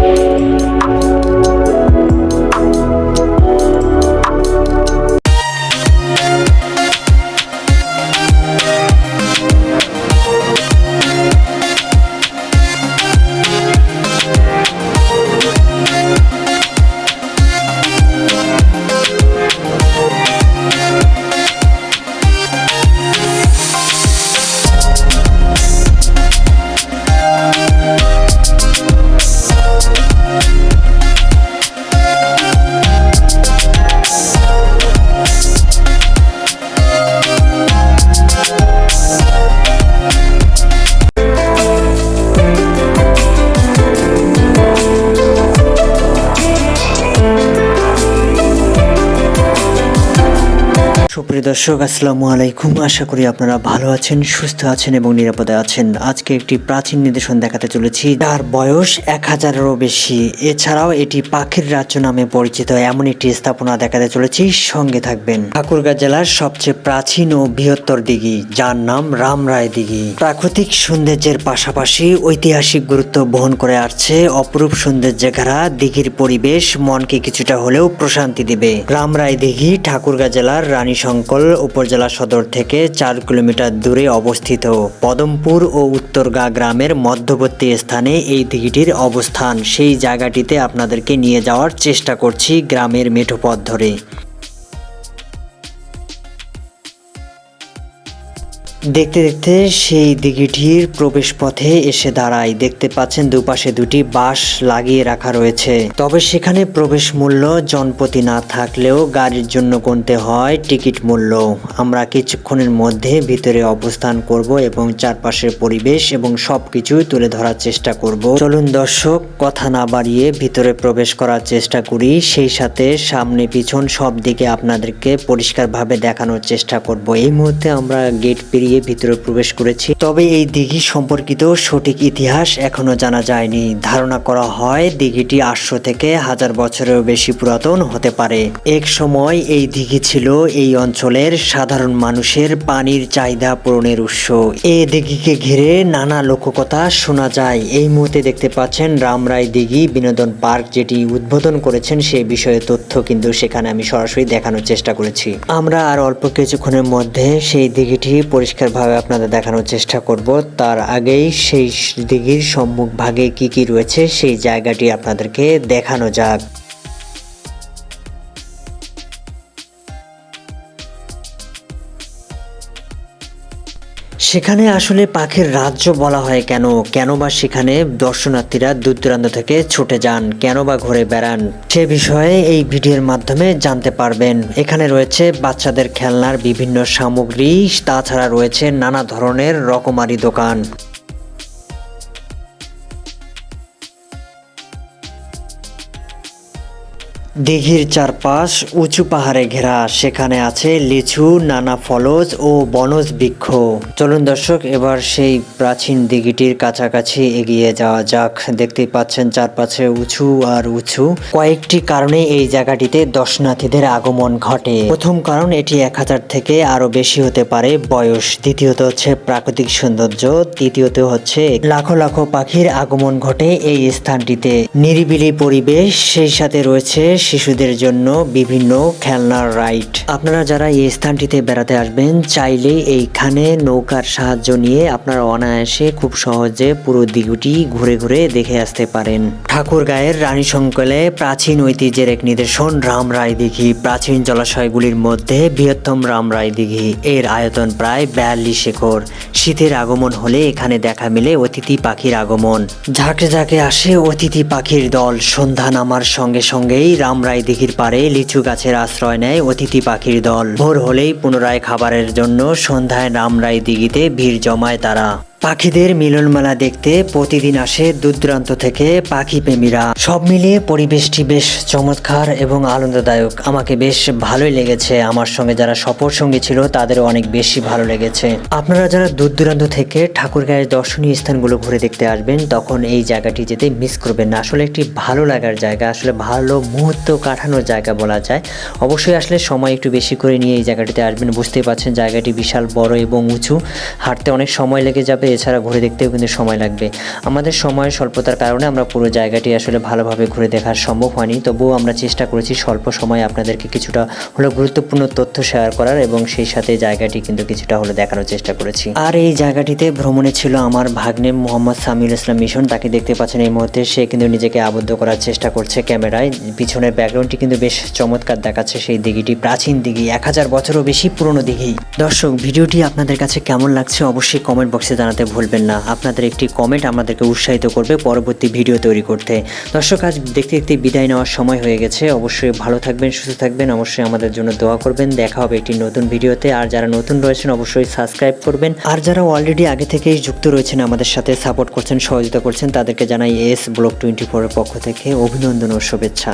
Música সুপ্রিয় দর্শক, আসসালামু আলাইকুম। আশা করি আপনারা ভালো আছেন, সুস্থ আছেন এবং নিরাপদে আছেন। আজকে একটি প্রাচীন নিদর্শন দেখাতে চলেছি, যার বয়স এক হাজারেরও বেশি। এছাড়াও এটি পাখির রাজ্য নামে পরিচিত, এমন একটি স্থাপনা দেখাতে চলেছি। সঙ্গে থাকবেন ঠাকুরগাঁ জেলার সবচেয়ে প্রাচীন ও বৃহত্তর দিঘি, যার নাম রামরায় দিঘি। প্রাকৃতিক সৌন্দর্যের পাশাপাশি ঐতিহাসিক গুরুত্ব বহন করে আসছে। অপরূপ সৌন্দর্যে ঘেরা দিঘির পরিবেশ মনকে কিছুটা হলেও প্রশান্তি দিবে। রামরায় দিঘি, ঠাকুরগাঁ জেলার রানী শঙ্কল উপজেলা সদর থেকে চার কিলোমিটার দূরে অবস্থিত। পদমপুর ও উত্তরগা গ্রামের মধ্যবর্তী স্থানে এই দিঘিটির অবস্থান। সেই জায়গাটিতে আপনাদেরকে নিয়ে যাওয়ার চেষ্টা করছি গ্রামের মেঠোপথ ধরে। দেখতে দেখতে সেই দিঘিটির প্রবেশ পথে এসে দাঁড়ায়। দেখতে পাচ্ছেন দুপাশে দুটি বাঁশ লাগিয়ে রাখা রয়েছে। তবে সেখানে প্রবেশ মূল্য জনপতি না থাকলেও গাড়ির জন্য গুনতে হয় টিকিট মূল্য। আমরা কিছুক্ষণের মধ্যে ভিতরে অবস্থান করব এবং চারপাশের পরিবেশ এবং সব সবকিছু তুলে ধরার চেষ্টা করব। চলুন দর্শক, কথা না বাড়িয়ে ভিতরে প্রবেশ করার চেষ্টা করি। সেই সাথে সামনে পিছন সব দিকে আপনাদেরকে পরিষ্কারভাবে দেখানোর চেষ্টা করব। এই মুহূর্তে আমরা গেট পেরিয়ে ভিতরে প্রবেশ করেছি। তবে এই দিঘি সম্পর্কিত সঠিক ইতিহাস এখনও জানা যায়নি। ধারণা করা হয় দিঘিটি আটশো থেকে হাজার বছরেরও বেশি পুরাতন হতে পারে। এক সময় এই দিঘি ছিল এই অঞ্চলের সাধারণ মানুষের পানির চাহিদা পূরণের উৎস। এই দিঘিকে ঘিরে নানা লোককথা শোনা যায়। এই মুহূর্তে দেখতে পাচ্ছেন রামরায় দিঘি বিনোদন পার্ক যেটি উদ্বোধন করেছেন সেই বিষয়ে তথ্য কিন্তু সেখানে আমি সরাসরি দেখানোর চেষ্টা করেছি। আমরা আর অল্প কিছুক্ষণের মধ্যে সেই দিঘিটি পরিষ্কারভাবে আপনাদের দেখানোর চেষ্টা করব। তার আগেই সেই দিঘির সম্মুখ ভাগে কি কি রয়েছে সেই জায়গাটি আপনাদেরকে দেখানো যাক। সেখানে আসলে পাখির রাজ্য বলা হয় কেন? কেন বা সেখানে দর্শনার্থীরা দূর দূরান্ত থেকে ছুটে যান? কেন বা ঘুরে বেড়ান? সে বিষয়ে এই ভিডিওর মাধ্যমে জানতে পারবেন। এখানে রয়েছে বাচ্চাদের খেলনার বিভিন্ন সামগ্রী, তাছাড়া রয়েছে নানা ধরনের রকমারি দোকান। দিঘির চারপাশ উঁচু পাহাড়ে ঘেরা। সেখানে আছে লিচু, নানা ফলজ ও বনজ বৃক্ষ। চলুন দর্শক, এবার সেই প্রাচীন দিঘিটির কাছাকাছি এগিয়ে যাওয়া যাক। দেখতে পাচ্ছেন চারপাশে উঁচু আর উঁচু। কয়েকটি কারণে এই জায়গাটিতে দর্শনার্থীদের আগমন ঘটে। প্রথম কারণ, এটি এক হাজার থেকে আরও বেশি হতে পারে বয়স। দ্বিতীয়ত হচ্ছে প্রাকৃতিক সৌন্দর্য। তৃতীয়ত হচ্ছে লাখো লাখো পাখির আগমন ঘটে এই স্থানটিতে। নিরিবিলি পরিবেশ, সেই সাথে রয়েছে শিশুদের জন্য বিভিন্ন খেলনার রাইড। আপনারা যারা এই স্থানটিতে বেড়াতে আসবেন, চাইলে এইখানে নৌকার সাহায্য নিয়ে আপনারা অনায়াসে খুব সহজে পুরো দিঘিটি ঘুরে ঘুরে দেখে আসতে পারেন। ঠাকুর গায়ের রানী সংকলে প্রাচীন ঐতিহ্যের এক নিদর্শন রামরায় দিঘি। প্রাচীন জলাশয়গুলির মধ্যে বৃহত্তম রামরায় দিঘি। এর আয়তন প্রায় বিয়াল্লিশ একর। শীতের আগমন হলে এখানে দেখা মিলে অতিথি পাখির আগমন। ঝাঁকে ঝাঁকে আসে অতিথি পাখির দল। সন্ধ্যা নামার সঙ্গে সঙ্গেই রামরায় দিঘির পারে লিচু গাছের আশ্রয় নেয় অতিথি পাখির দল। ভোর হলেই পুনরায় খাবারের জন্য সন্ধ্যায় রামরাই দিঘিতে ভিড় জমায় তারা। পাখিদের মিলনমেলা দেখতে প্রতিদিন আসে দূর দূরান্ত থেকে পাখি প্রেমীরা। সব মিলিয়ে পরিবেশটি বেশ চমৎকার এবং আনন্দদায়ক। আমাকে বেশ ভালোই লেগেছে। আমার সঙ্গে যারা সফর সঙ্গী ছিল, তাদেরও অনেক বেশি ভালো লেগেছে। আপনারা যারা দূর দূরান্ত থেকে ঠাকুরগাঁয়ের দর্শনীয় স্থানগুলো ঘুরে দেখতে আসবেন, তখন এই জায়গাটি যেতে মিস করবেন না। আসলে একটি ভালো লাগার জায়গা, আসলে ভালো মুহূর্ত কাটানোর জায়গা বলা যায়। অবশ্যই আসলে সময় একটু বেশি করে নিয়ে এই জায়গাটিতে আসবেন। বুঝতেই পারছেন জায়গাটি বিশাল, বড় এবং উঁচু। হাঁটতে অনেক সময় লেগে যাবে এছাড়া ঘুরে দেখতেও কিন্তু সময় লাগবে। আমাদের সময়ের স্বল্পতার কারণে আমরা পুরো জায়গাটি আসলে ভালোভাবে ঘুরে দেখার সম্ভব হয়নি। তবুও আমরা চেষ্টা করেছি স্বল্প সময়ে আপনাদেরকে কিছুটা হলো গুরুত্বপূর্ণ তথ্য শেয়ার করার এবং সেই সাথে জায়গাটি কিন্তু কিছুটা হলো দেখানোর চেষ্টা করেছি। আর এই জায়গাটিতে ভ্রমণে ছিল আমার ভাগ্নে মোহাম্মদ সামিউল ইসলাম মিশন। তাকে দেখতে পাচ্ছেন এই মুহূর্তে। সে কিন্তু নিজেকে আবদ্ধ করার চেষ্টা করছে ক্যামেরায়। পিছনের ব্যাকগ্রাউন্ডটি কিন্তু বেশ চমৎকার দেখাচ্ছে। সেই দিঘিটি প্রাচীন দিঘি, এক হাজার বছরও বেশি পুরনো দিঘি। দর্শক, ভিডিওটি আপনাদের কাছে কেমন লাগছে অবশ্যই কমেন্ট বক্সে জানাতে ভুলবেন না। আপনাদের একটি কমেন্ট আমাদেরকে উৎসাহিত করবে পরবর্তী ভিডিও তৈরি করতে। দর্শক, আজ দেখতে দেখতে বিদায় নেওয়ার সময় হয়ে গেছে। অবশ্যই ভালো থাকবেন, সুস্থ থাকবেন। অবশ্যই আমাদের জন্য দোয়া করবেন। দেখা হবে একটি নতুন ভিডিওতে আর যারা নতুন রয়েছেন, অবশ্যই সাবস্ক্রাইব করবেন। আর যারা অলরেডি আগে থেকেই যুক্ত রয়েছেন, আমাদের সাথে সাপোর্ট করছেন, সহযোগিতা করছেন, তাদেরকে জানাই এস ব্লক টোয়েন্টি ফোরের পক্ষ থেকে অভিনন্দন ও শুভেচ্ছা।